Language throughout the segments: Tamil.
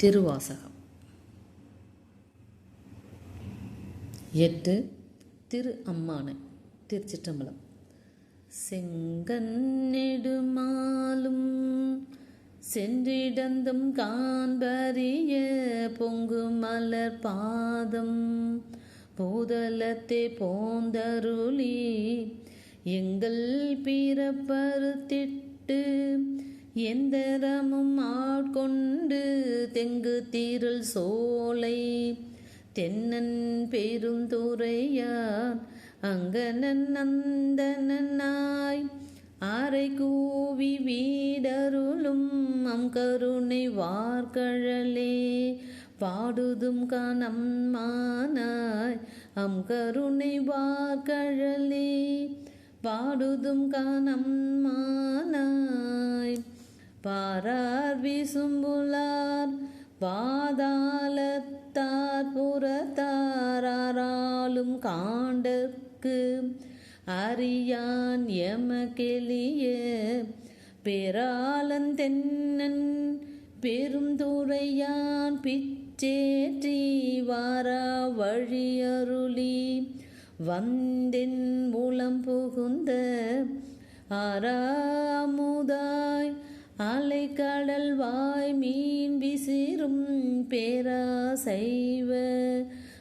திருவாசகம். எட்டு திரு அம்மானை திருச்சிற்றம்பலம். செங்கன்னெடுமாலும் சென்றிடந்தும் காண்பறிய பொங்கு மலர் பாதம் பூதலத்தை போந்தருளி எங்கள் பிறப்பறுத்திட்டு எந்தரமும் ஆட்கொண்டு தெங்கு தீரல் சோலை. தென்னன் பெருந்துரையார் அங்கனன் நந்தனாய் ஆரை கூவி வீடருளும் அம் கருணை வார்கழலே. பாடுதும் காணம் மானாய் அம் கருணை வார்கழலே. பாடுதும் காணம் மானாய். பாரார் விசும்புலார் பாதாளத்தார் புறத்தாராலும் காண்டற்கு அறியான் எமக்கெளிய பெராளன் தென்னன் பெருந்துரையான் பிச்சேற்றி வாரா வழியருளி வந்தின் மூலம் புகுந்த அலை கடல் வாய் மீன் விசிறும் பேராசைவ.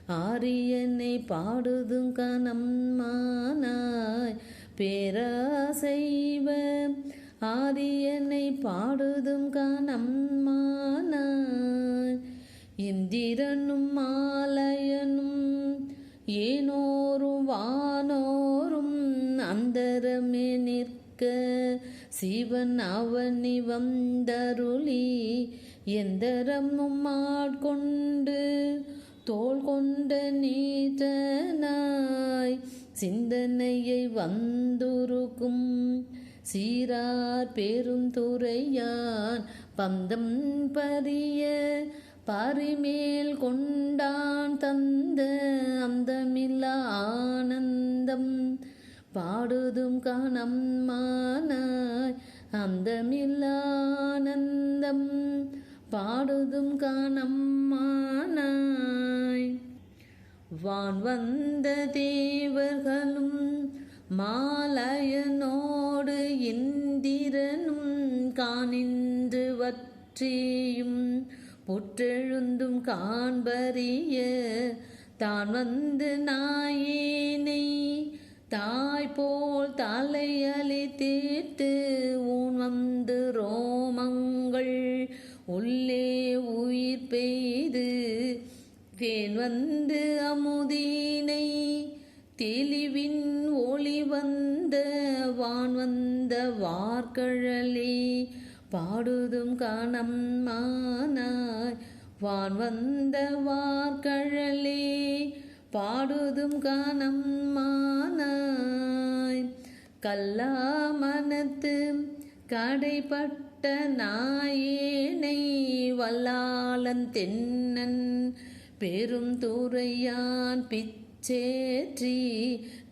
ஆரியனை பாடுதும் கணம் மானாய் பேராசைவ. ஆரியனை பாடுதும் கணம் மானாய் இந்திரனும் மாலையனும் ஏனோரும் வானோரும் அந்தரமே நிற்க. சிவன் அவனி வந்தருளி எந்தரமும் ஆட்கொண்டு தோல் கொண்ட நீட்டனாய் சிந்தனையை வந்துருக்கும் சீரார் பெருந்துரையான் பந்தம் பரிய பரிமேல் கொண்டான் தந்த அந்தமில்லா ஆனந்தம் பாடுதும் காணம் மானாய் அந்தமில்லானந்தம் பாடுதும் காணம் மானாய். வான் வந்த தேவர்களும் மாலயனோடு இந்திரனும் காணின்று வற்றியும் புற்றெழுந்தும் காண்பறிய தான் வந்து நாயேனை தாய் போல் தலையலி தீர்த்து ஊன் வந்து ரோமங்கள் உள்ளே உயிர் பெய்து தேன் வந்து அமுதீனை தெளிவின் ஒளி வந்த வான் வந்த வார்கழலே பாடுதும் காணம் மானாய் வான் வந்த வார்கழலே பாடுதும் கானம் மானாய். கல்லா மனத்து கடைப்பட்ட நாயேனை வல்லாளன் தென்னன் பெரும் துறையான் பிச்சேற்றி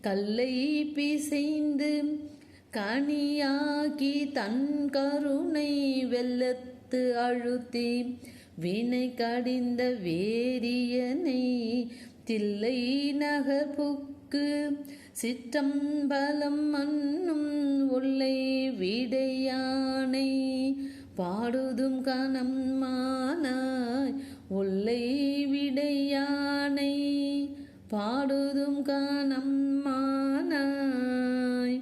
கல்லை பிசைந்து கனியாகி தன் கருணை வெள்ளத்து அழுத்தி வினை கடிந்த வேரியனை தில்லை நகர்புக்கு சிற்றம்பலம் மண்ணும் உள்ளை விடையானை பாடுதும் கணம் மானாய் உள்ளை விடையானை பாடுதும் காணம் மானாய்.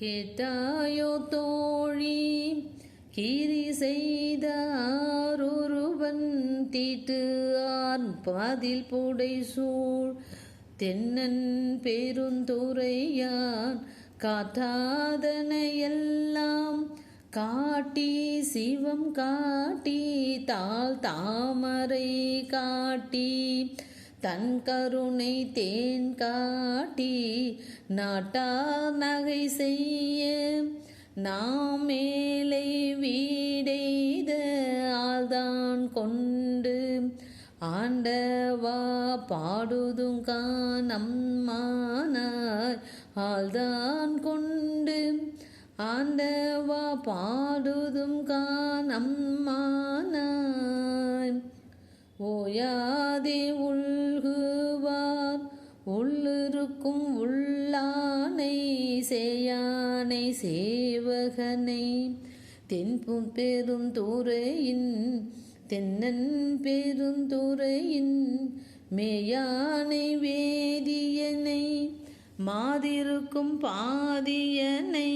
கேட்டாயோ தோழி கீரி செய்தாரொருவன் தீட்டு ஆர் பதில் புடை சூழ் தென்னன் பெருந்துரையான் காட்டாதனையெல்லாம் காட்டி சிவம் காட்டி தாள் தாமரை காட்டி தன் கருணை தேன் காட்டி நாட்டா நகை செய்ய நாம் மேலை வீடெய்த ஆள்தான் கொண்டு ஆண்டவா பாடுதுங்கா காணம் ஆள்தான் கொண்டு ஆண்டவா பாடுதும் காணம் மானாய் ஓயாதே உள்குவார் உள்ளிருக்கும் உள்ளார். சேயானை சேவகனை. தென்பும் பெரும் துறையின் தென்னன் பெருந்துறையின் மேயானை வேதியனை மாதிருக்கும் பாதியனை.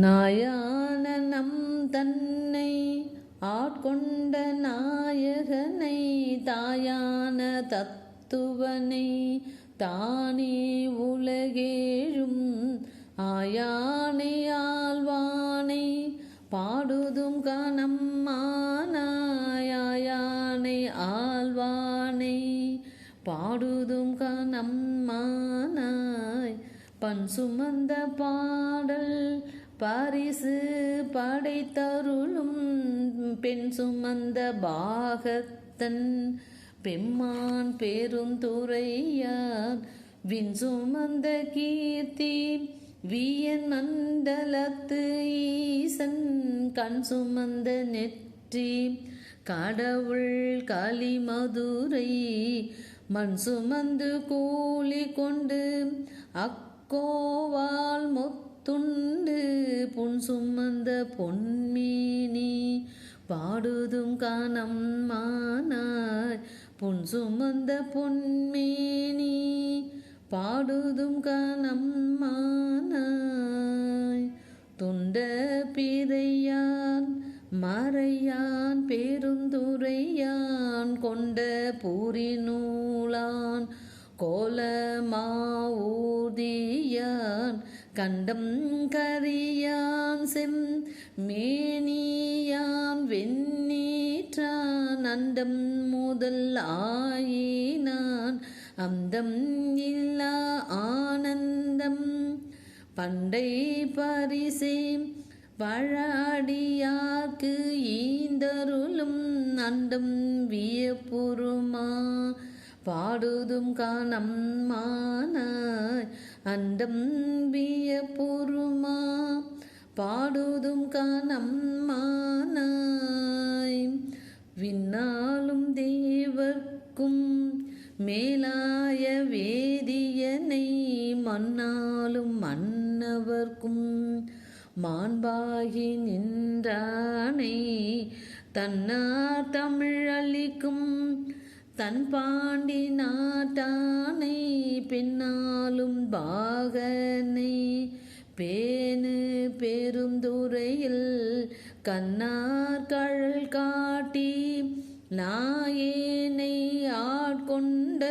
நாயான நம் தன்னை ஆட்கொண்ட நாயகனை தாயான தத்துவனை தானே உலகேழும் ஆயானை ஆழ்வானை பாடுதும் கனம்மானாயானை ஆழ்வானை பாடுதும் கனம்மானாய் பண் சுமந்த பாடல் பரிசு படைத்தருளும் பெண் சுமந்த பாகத்தன் பெம்மான் பெருந்துறையார் வின் சுமந்த கீர்த்தி வியன் மண்டலத்து ஈசன் கண் சுமந்த நெற்றி கடவுள் காளி மதுரை மண் சுமந்து கூலி கொண்டு அக்கோவால் முத்துண்டு புன் சுமந்த பொன்மீனி பாடுதும் காணம் மானாய் புன் சுமந்த பொன்மேனி பாடுதும் காணம் மானாய். துண்ட பிறையான் மறையான் பெருந்துரையான் கொண்ட பூரி நூலான் கோலமாவூதியான் கண்டம் கரியான் செம் மேனியான் வெண் அண்டம் முதல் ஆயினான் அந்தம் இல்லா ஆனந்தம். பண்டை பரிசே பழாடியாக்கு ஈந்தருளும் அண்டம் வியப்புருமா பாடுதும் காணம் மானாய் அண்டம் வியப்புருமா பாடுதும் காணம் மானாய். விண்ணாலும் தேவர்க்கும் மேலாய வேதியனை மன்னாலும் மன்னவர்க்கும் மாண்பாகி நின்றானை தன்னார் தமிழளிக்கும் தன் பாண்டி நாட்டானை பின்னாலும் பாகனை பேனு பெருந்துரையில் கண்ணார் கழல் காட்டி நாயேனை ஆட்கொண்ட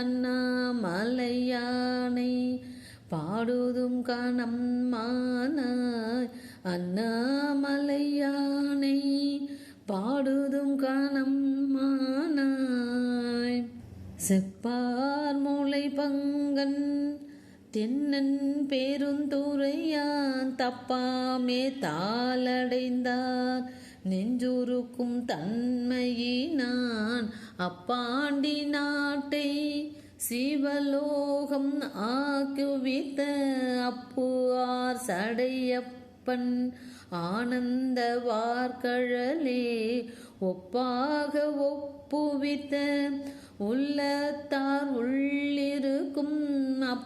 அண்ணாமலையானை பாடுதும் கணம் மானாய் அண்ணாமலையானை பாடுதும் கணம் மானாய். செப்பார் மூளை பங்கன் தென்னன் பெருந்துரையான் தப்பாமே தாளடைந்தார் நெஞ்சுருக்கும் தன்மையினான் அப்பாண்டி நாட்டை சிவலோகம் ஆக்குவித்த அப்புவார் சடையப்பன் ஆனந்த வார்கழலே ஒப்பாக ஒப்புவித்த உள்ளத்தார் உள்ள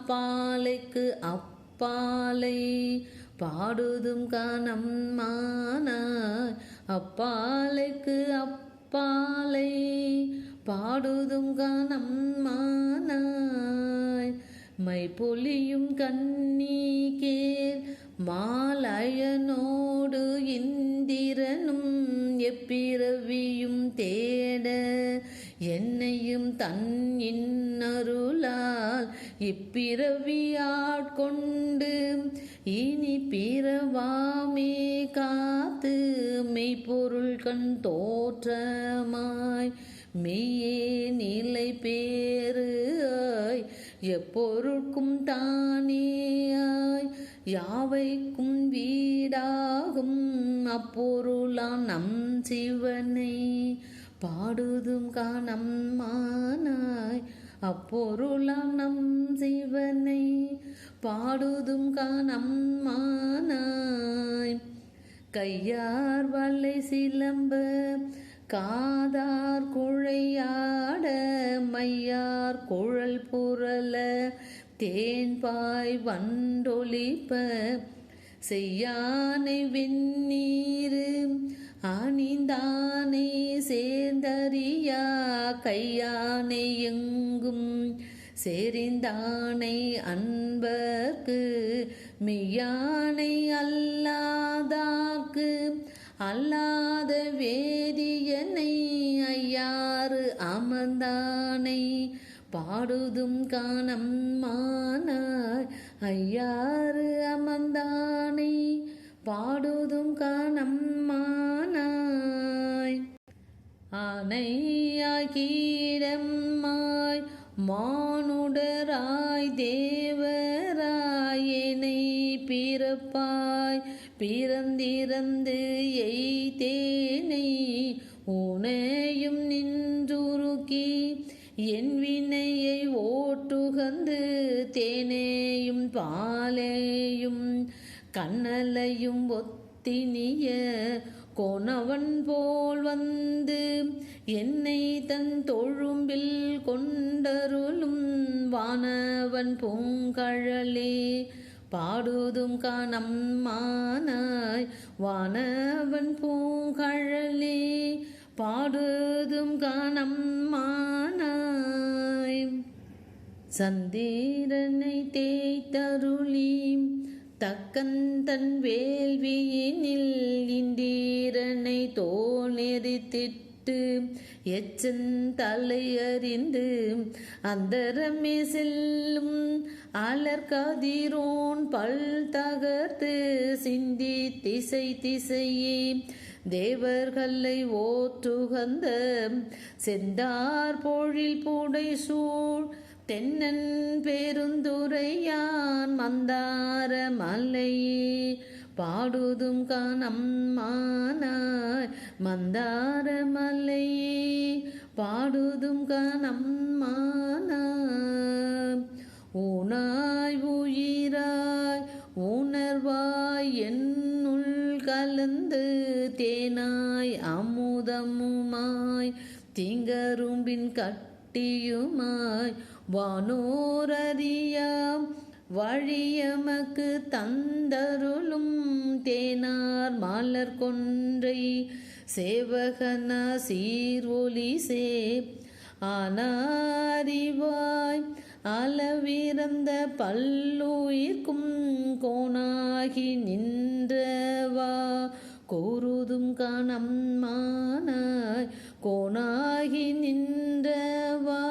அப்பாலைக்கு அப்பாலை பாடுதும் காணம் மானாய். அப்பாலைக்கு அப்பாலை பாடுதும் காணம் மானாய். மை பொலியும் கண்ணீகேர் மாலயனோடு இந்திரனும் எப்பிறவியும் தேட என்னையும் தன் இன்னருளால் இப்பிறவியாட்கொண்டு இனி பிறவாமே காத்து மெய்ப்பொருள் கண் தோற்றமாய் மெய்யே நிலை பேரு ஆய். எப்பொருட்கும் தானேயாய் யாவைக்கும் வீடாகும் அப்பொருளாம் நம் சிவனை பாடுதும் காணம் மானாய். அப்பொருளாம் நம் சிவனை பாடுதும் காணம் மானாய். கையார் வல்லை சிலம்ப காதார் குழையாட மையார் குழல் புரள தேன்பாய் வண்டொலிப்ப செய்யானை வெந்நீரு அணிந்தானை சேர்ந்தறியா கையானை எங்கும்? செறிந்தானை அன்பர்க்கு மெய்யானை அல்லாதாக்கு அல்லாத வேதியனை ஐயாறு அமர்ந்தானை. பாடுதும் காணம் மானாய் ஐயாறு அமர்ந்தானை. பாடுதும் காணம் மான ஆனையாய் மானுடராய் தேவராய் பிறப்பாய் பிறந்திறந்து எய்தேனை உனையும் நின்றுருக்கி என் வினையை ஓட்டுகந்து தேனேயும் பாலேயும் கண்ணலையும் ஒத்தினிய கோணவன் போல் வந்து என்னை தன் தொழும்பில் கொண்டருளும் வானவன் பூங்கழலே. பாடுதும் காணம்மானாய் வானவன் பூங்கழலே. பாடுதும் காணம் மானாய். சந்திரனை தேய்த்தருளி தக்கந்தன் வேள்வியினில் இந்தீரனை தோணெறி திட்டு எச்சன் தலையறிந்து அந்தரமே செல்லும் அலர்கதிரோன் பல் தகர்த்து சிந்தி திசை திசையே தேவர்களை ஓற்றுகந்த செந்தார் பொழில் புடை சூழ் தென்னன் பெருந்துரையான் மந்தார மலையே பாடுதும் காணம் மானாய் மந்தார மலையே பாடுதும் காணம் மானாய். உயிராய் உணர்வாய் என்னுள் கலந்து தேனாய் அமுதமுமாய் திங்கரும்பின் கட்டியுமாய். வானோரறியாம் வழியமக்கு தந்தருளும் தேனார் மலர் கொன்றை சேவகனா சீர்ஒலி சே. ஆனாரிவாய் அளவிறந்த பல்லுயிர்க்கும் கோணாகி நின்றவா. கோருதும் காணம் மானாய் கோணாகி நின்றவா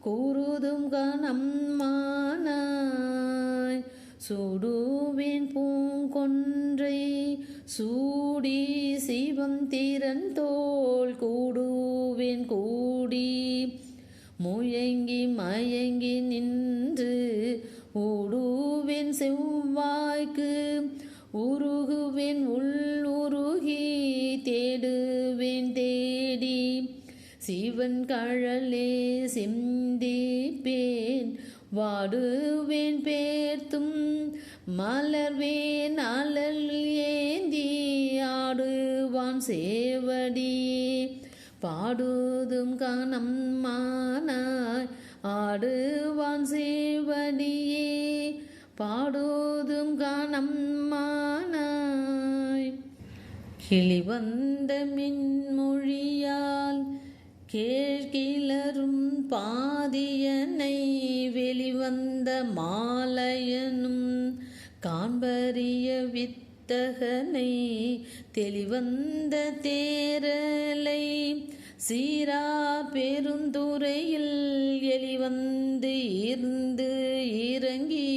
கூறுதும் காணம் மானாய் சுடுவேன் பூங்கொன்றை சூடி சிவம் திறன் தோல் கூடுவேன் கூடி முயங்கி மயங்கி நின்று ஊடுவேன் செவ்வாய்க்கு உருகுவேன் உள்ள சிவன் கழலே சிந்திப்பேன். வாடுவேன் பேர்த்தும் மலர்வேன். அலல் ஏந்தி ஆடுவான் சேவடியே பாடுதும் காணம் மானாய் ஆடுவான் சேவடியே. பாடுதும் காணம் மானாய். கிளி வந்த மின்மொழியால் கேழ்கிளரும் பாதியனை வெளிவந்த மாலையனும் காண்பறிய வித்தகனை தெளிவந்த தேரலை சீரா பெருந்துறையில் எளிவந்து இருந்து இறங்கி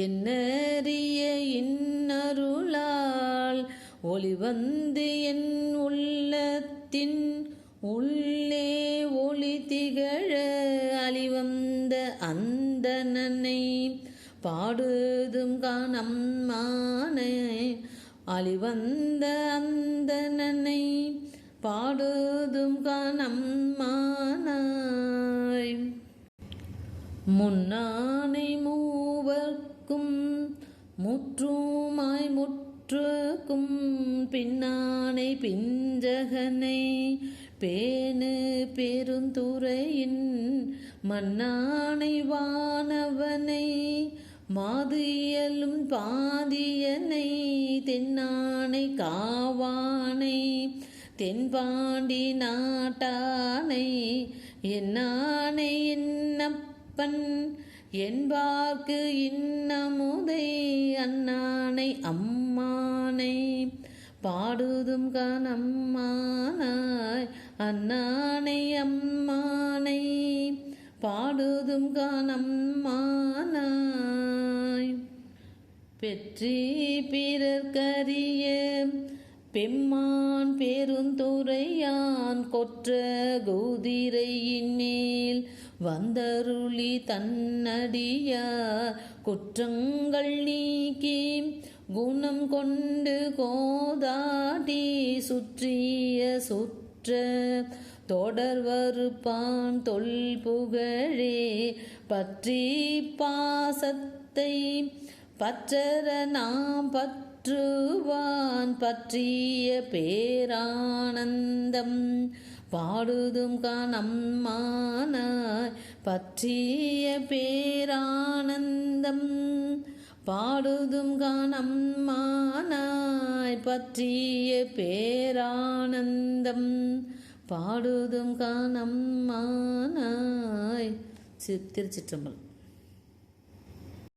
என்னறிய இன்னருளால் ஒளிவந்து என் உள்ளத்தின் உள்ளே ஒளி திகழ அழிவந்த அந்தணனை பாடுதும் காணம் மானே. அழிவந்த அந்தணனை பாடுதும் காணம் மானாய் முன்னானை மூவர்க்கும் முற்றுமாய் முற்றுக்கும் பின்னானை பிஞ்சகனை பேணு பெருந்துறையின் மன்னானை வானவனை மாது இயலும் பாதியனை தென்னானை காவானை தென்பாண்டி நாட்டானை என்னானை என்னப்பன் என்பார்க்கு இன்னமுதை அண்ணானை அம்மானை. பாடுதும் கணம்மானாய் அண்ணானை அம்மானை பாடுதும் கனம்மானாய் பெற்றி பிறர்க்கரிய பெம்மான் பெருந்துரையான் கொற்ற குதிரையின் வந்தருளி தன்னடியார் குற்றங்கள் நீக்கி குணம் கொண்டு கோதாட்டி சுற்றிய சுற்ற தொடர்வறுப்பான் தொல் புகழே பற்றி பாசத்தை பற்றற நாம் பற்றுவான் பற்றிய பேரானந்தம் பாடுதும் கணம்மானாய் பற்றிய பேரானந்தம் பாடுதும் கணம்மானாய் பற்றிய பேரானந்தம். பாடுதும் கணம்மானாய் சி திருச்சிற்றம்பலம்.